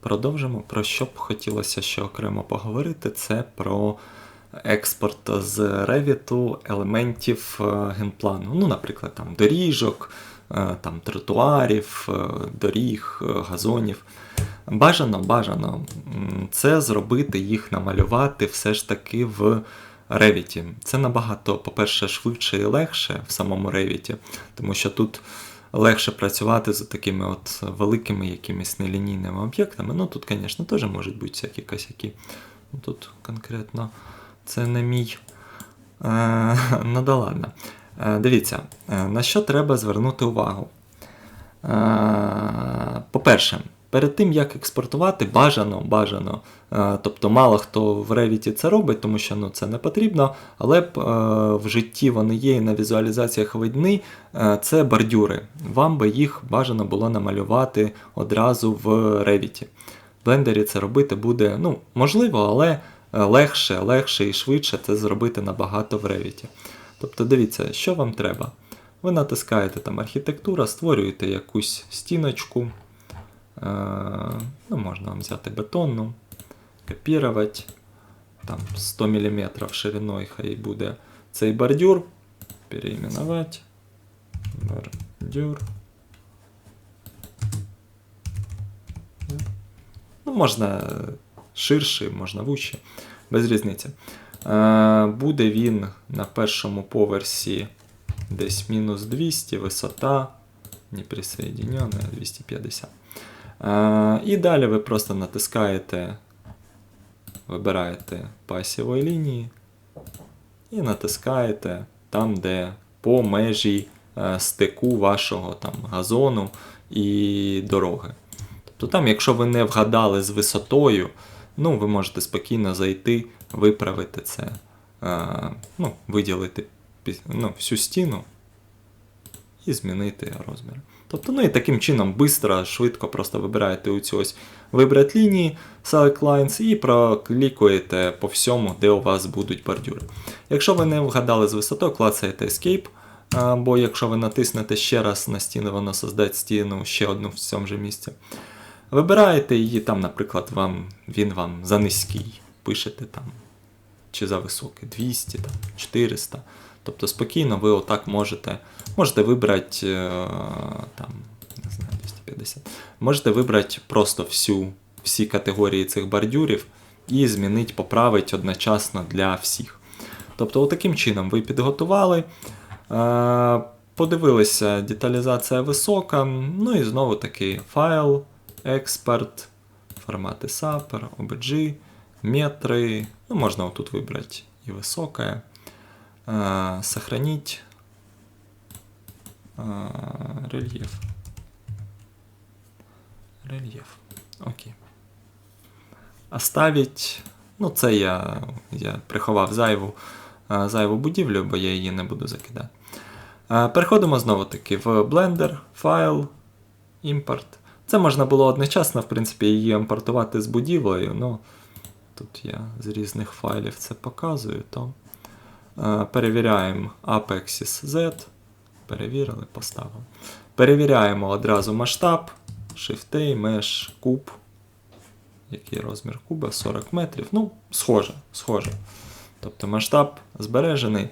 продовжимо. Про що б хотілося ще окремо поговорити, це про експорт з Revit елементів е, генплану. Ну, наприклад, там доріжок, е, там тротуарів, е, доріг, газонів. Бажано, бажано це зробити, їх намалювати все ж таки в Revit. Це набагато, по-перше, швидше і легше в самому Revit, тому що тут легше працювати з такими от великими якимись нелінійними об'єктами. Ну тут, звісно, теж можуть бути всякі косяки. Ну, Тут конкретно це не мій. Е, ну да ладно. Е, дивіться, е, на що треба звернути увагу. По-перше, перед тим як експортувати, бажано, бажано. е, Тобто мало хто в Revit це робить, тому що ну, це не потрібно, але б, е, в житті вони є і на візуалізаціях видні, е, це бордюри. Вам би їх бажано було намалювати одразу в Revit. В блендері це робити буде ну, можливо, але легше, легше і швидше це зробити набагато в Revit. Тобто дивіться, що вам треба. Ви натискаєте там архітектура, створюєте якусь стіночку. Е, ну, можна вам взяти бетонну, копірувати. Там 100 мм шириною хай буде цей бордюр. Переименувати. Бордюр. Ну, можна ширший, можна вущий, без різниці. Е, буде він на першому поверсі десь мінус 200, висота не присоединена 250. Е, і далі ви просто натискаєте, вибираєте пасівої лінії і натискаєте там, де по межі е, стику вашого там, газону і дороги. Тобто там, якщо ви не вгадали з висотою, ну, ви можете спокійно зайти, виправити це, е, ну, виділити ну, всю стіну і змінити розмір. Тобто, ну і таким чином швидко, швидко просто вибираєте оцю ось вибрати лінії, Select Lines і проклікуєте по всьому, де у вас будуть бордюри. Якщо ви не вгадали з висотою, клацаєте Escape, а, бо якщо ви натиснете ще раз на стіну, воно создасть стіну ще одну в цьому же місці. Вибираєте її, там, наприклад, вам, він вам за низький, пишете там, чи за високий, 200, там, 400. Тобто спокійно ви отак можете. Можете вибрати е, там, не знаю, 250. Можете вибрати просто всю, всі категорії цих бордюрів і змінити, поправити одночасно для всіх. Тобто, таким чином ви підготували. е, Подивилися, деталізація висока. Ну і знову таки файл, експорт, формати SAP, OBG, метри. Ну, можна отут вибрати і високе. Сохранить е, рельєф. Окей. Оставить. Ну, це я, я приховав зайву, зайву будівлю, бо я її не буду закидати. Переходимо знову таки в Blender, файл, імпорт. Це можна було одночасно, в принципі, її імпортувати з будівлею. Ну, тут я з різних файлів це показую. То перевіряємо Apexis Z. Перевірили, поставили. Перевіряємо одразу масштаб, Shift-A, Mesh, куб. Який розмір куба? 40 метрів. Ну, схоже, схоже. Тобто масштаб збережений,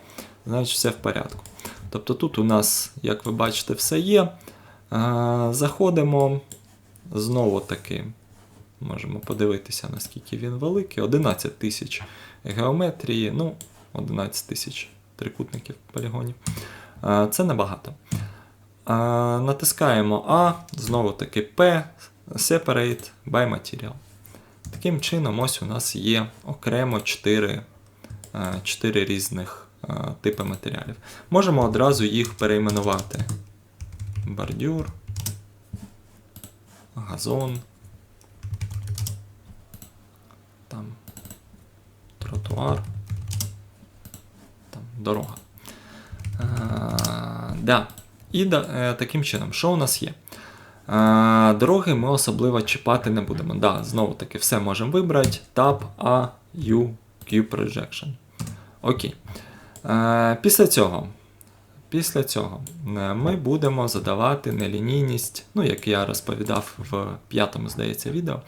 значить все в порядку. Тобто тут у нас, як ви бачите, все є. Е, Заходимо знову таки. Можемо подивитися, наскільки він великий. 11 тисяч геометрії, ну, 11 тисяч трикутників полігонів. Е, Це небагато. Е, Натискаємо А, знову таки P, Separate by Material. Таким чином, ось у нас є окремо 4, 4 різних е, типи матеріалів. Можемо одразу їх перейменувати. Бордюр, газон, там тротуар, дорога. А, да. І да, е, таким чином, що у нас є? А, дороги ми особливо чіпати не будемо. Да, знову таки, все можемо вибрати. Tab A, U, Q Projection. Окей. Е, після цього. Після цього е, ми будемо задавати нелінійність, ну, як я розповідав в п'ятому, здається, відео,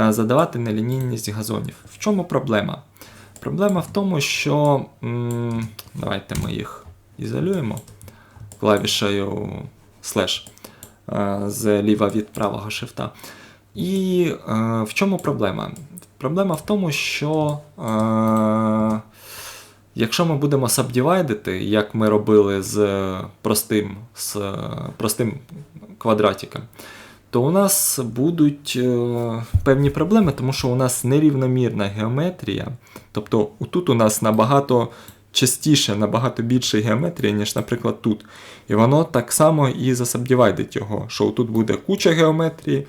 е, задавати нелінійність газонів. В чому проблема? Проблема в тому, що м, давайте ми їх ізолюємо клавішею слеш е, зліва від правого шифта. І е, в чому проблема? Проблема в тому, що е, якщо ми будемо сабдівайдити, як ми робили з простим, з простим квадратиком, то у нас будуть е, певні проблеми, тому що у нас нерівномірна геометрія. Тобто тут у нас набагато частіше, набагато більше геометрія, ніж, наприклад, тут. І воно так само і засабдівайдить його, що тут буде куча геометрії,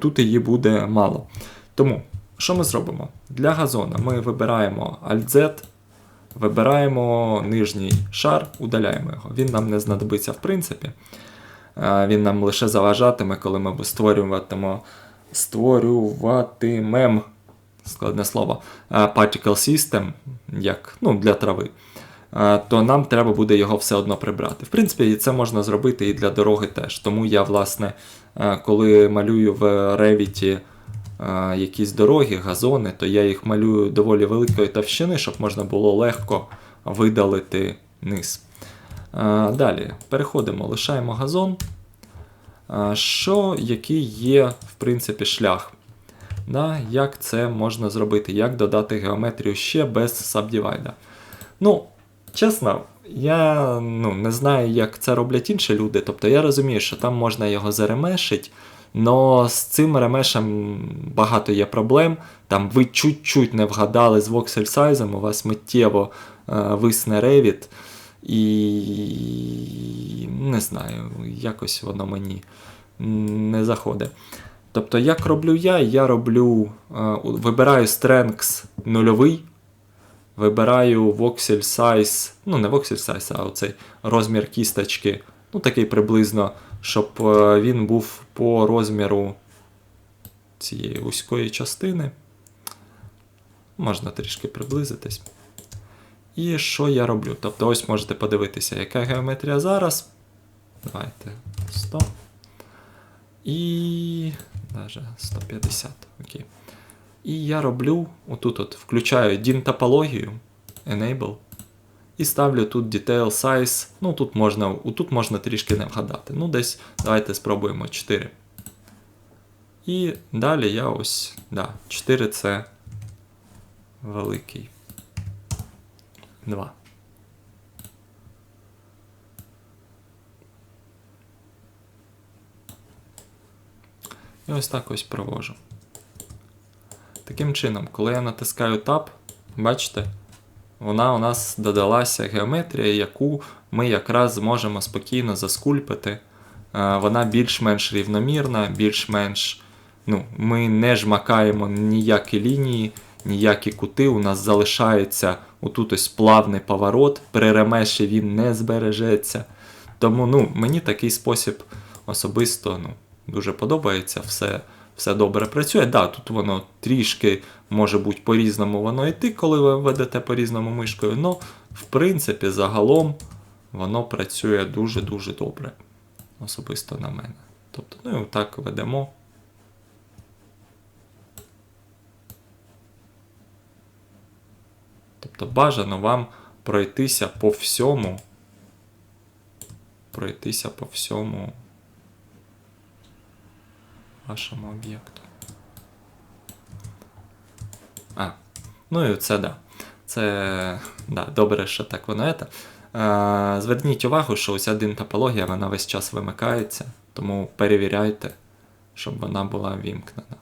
тут її буде мало. Тому, що ми зробимо? Для газона ми вибираємо Alt-Z, вибираємо нижній шар, удаляємо його. Він нам не знадобиться в принципі. Він нам лише заважатиме, коли ми створюватимемо створюватимем, складне слово, particle system, як ну, для трави. То нам треба буде його все одно прибрати. В принципі, це можна зробити і для дороги теж. Тому я, власне, коли малюю в Revit якісь дороги, газони, то я їх малюю доволі великої товщини, щоб можна було легко видалити низ. Далі переходимо, лишаємо газон. Що, який є, в принципі, шлях? Да, Як це можна зробити? Як додати геометрію ще без Subdivide? Ну, чесно, я ну, не знаю, як це роблять інші люди. Тобто я розумію, що там можна його заремешити, але з цим ремешем багато є проблем. Там ви чуть-чуть не вгадали з voxel сайзом, у вас миттєво е, висне Revit. І не знаю, якось воно мені не заходить. Тобто, як роблю я, я роблю, вибираю strength нульовий, вибираю voxel size, ну не voxel size, а оцей розмір кісточки, ну такий приблизно, щоб він був по розміру цієї вузької частини. Можна трішки приблизитись. І що я роблю? Тобто, ось можете подивитися, яка геометрія зараз. Давайте 100. І. Даже 150. Окей. І я роблю отут от включаю DIN топологію, Enable. І ставлю тут Detail Size. Ну, тут можна тут можна трішки не вгадати. Ну, десь давайте спробуємо 4. І далі я ось. да, 4 це великий. 2. І ось так ось провожу. Таким чином, коли я натискаю Tab, бачите, вона у нас додалася геометрія, яку ми якраз зможемо спокійно заскульпити. Е, вона більш-менш рівномірна, більш-менш. ну, Ми не жмакаємо ніякі лінії, ніякі кути. У нас залишається отут ось плавний поворот, при ремеші він не збережеться. Тому ну, мені такий спосіб особисто ну, дуже подобається, все все добре працює. Да, Тут воно трішки може бути по-різному воно йти, коли ви ведете по-різному мишкою, але в принципі загалом воно працює дуже-дуже добре. Особисто на мене. Тобто, ну і так ведемо. Тобто бажано вам пройтися по всьому, пройтися по всьому вашому об'єкту. А, ну і це да. Це да, добре, що так воно це. Зверніть увагу, що ось один топологія вона весь час вимикається, тому перевіряйте, щоб вона була вімкнена.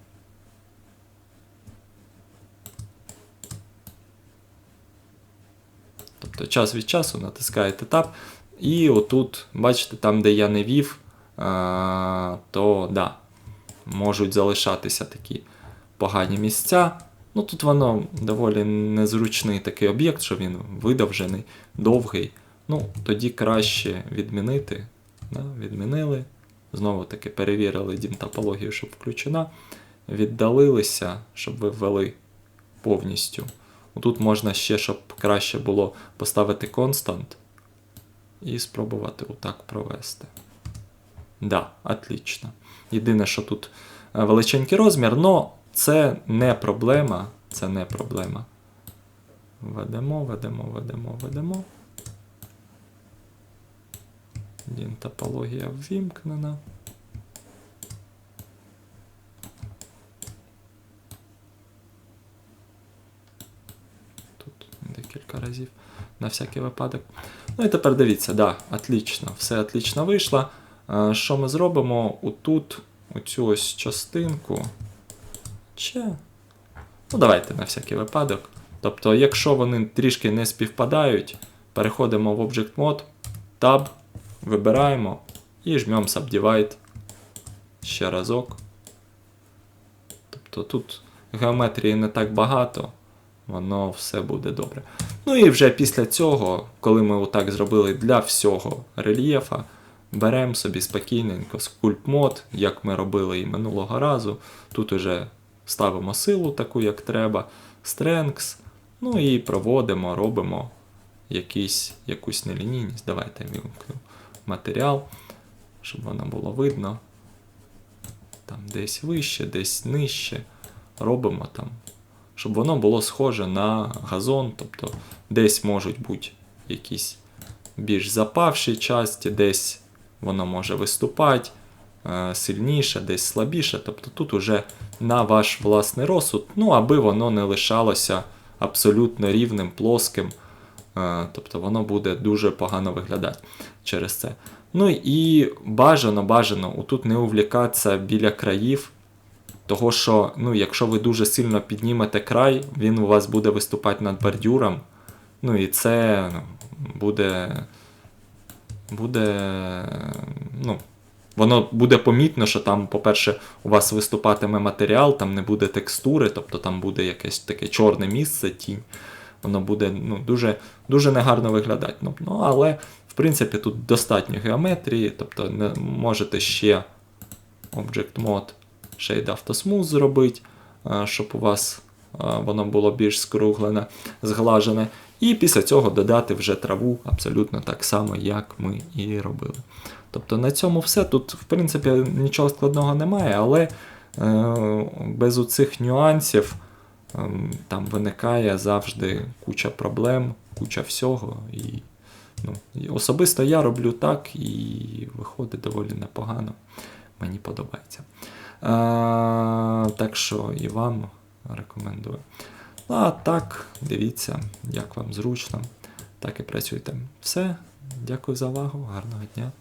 Тобто час від часу натискаєте Tab, і отут, бачите, там, де я не вів, то да, можуть залишатися такі погані місця. Ну Тут воно доволі незручний такий об'єкт, що він видовжений, довгий. Ну, Тоді краще відмінити. Да, Відмінили. Знову таки перевірили дімтопологію, щоб включена. Віддалилися, щоб ви ввели повністю. Тут можна ще, щоб краще було поставити constant. і спробувати отак провести. Да, отлично. Єдине, що тут е, величенький розмір, але це не проблема. Це не проблема. Ведемо, ведемо, ведемо, ведемо. Дін топологія ввімкнена. На всякий випадок. Ну і тепер дивіться, да, отлично, все отлично вийшло. Е, Що ми зробимо? Отут, оцю ось частинку. Чи. Ну, давайте на всякий випадок. Тобто, якщо вони трішки не співпадають, переходимо в Object Mode, Tab, вибираємо і жмемо Subdivide ще разок. Тобто тут геометрії не так багато, воно все буде добре. Ну і вже після цього, коли ми отак зробили для всього рельєфа, беремо собі спокійненько Mode, як ми робили і минулого разу. Тут уже ставимо силу таку, як треба, Strengths, ну і проводимо, робимо якийсь, якусь нелінійність. Давайте вимкну матеріал, щоб воно було видно. Там десь вище, десь нижче. Робимо там, щоб воно було схоже на газон, тобто десь можуть бути якісь більш запавші часті, десь воно може виступати е, сильніше, десь слабіше. Тобто тут уже на ваш власний розсуд, ну аби воно не лишалося абсолютно рівним, плоским. Е, Тобто воно буде дуже погано виглядати через це. Ну і бажано, бажано отут не увлікатися біля країв. Того, що ну, якщо ви дуже сильно піднімете край, він у вас буде виступати над бордюром. Ну і це ну, буде. Буде. Ну, воно буде помітно, що там, по-перше, у вас виступатиме матеріал, там не буде текстури, тобто там буде якесь таке чорне місце, тінь. Воно буде ну, дуже, дуже негарно виглядати. Ну, ну, але, в принципі, тут достатньо геометрії, тобто не, можете ще Object Mode Shade Auto Smooth зробити, щоб у вас е, воно було більш скруглене, зглажене. І після цього додати вже траву абсолютно так само, як ми і робили. Тобто на цьому все. Тут, в принципі, нічого складного немає, але е, без оцих нюансів ем, там виникає завжди куча проблем, куча всього. І, ну, особисто я роблю так і виходить доволі непогано. Мені подобається. А, так що і вам рекомендую. Ну, а так, дивіться, як вам зручно, так і працюйте. Все, дякую за увагу, гарного дня.